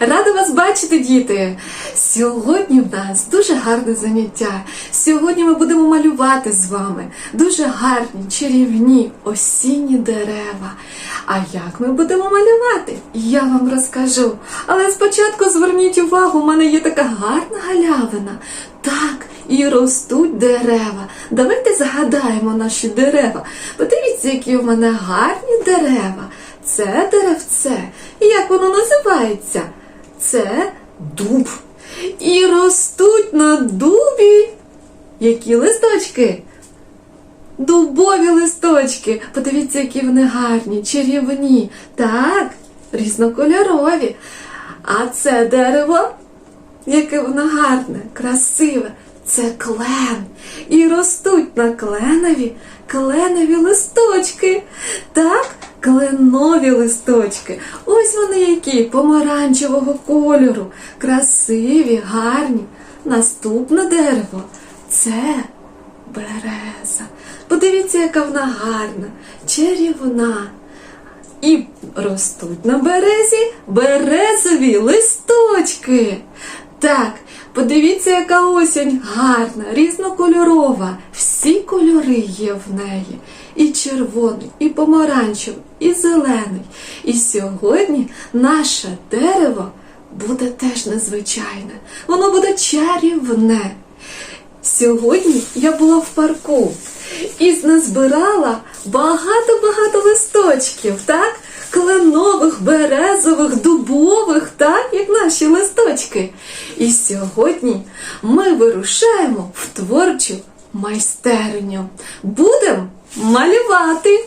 Рада вас бачити, діти! Сьогодні в нас дуже гарне заняття. Сьогодні ми будемо малювати з вами дуже гарні, чарівні осінні дерева. А як ми будемо малювати? Я вам розкажу. Але спочатку зверніть увагу, у мене є така гарна галявина. Так, і ростуть дерева. Давайте згадаємо наші дерева. Подивіться, які в мене гарні дерева. Це деревце. Як воно називається? Це дуб. І ростуть на дубі. Які листочки? Дубові листочки. Подивіться, які вони гарні, чарівні. Так, різнокольорові. А це дерево, яке воно гарне, красиве. Це клен. І ростуть на кленові кленові листочки. Так, кленові листочки. Ось вони які помаранчевого кольору. Красиві, гарні. Наступне дерево це береза. Подивіться, яка вона гарна, чарівна. І ростуть на березі березові листочки. Так, подивіться, яка осінь гарна, різнокольорова. Всі кольори є в неї. І червоний, і помаранчевий, і зелений. І сьогодні наше дерево буде теж незвичайне. Воно буде чарівне. Сьогодні я була в парку і назбирала багато-багато листочків, так? Кленових, березових, дубових, так, як наші листочки. І сьогодні ми вирушаємо в творчу майстерню. Будемо малювати.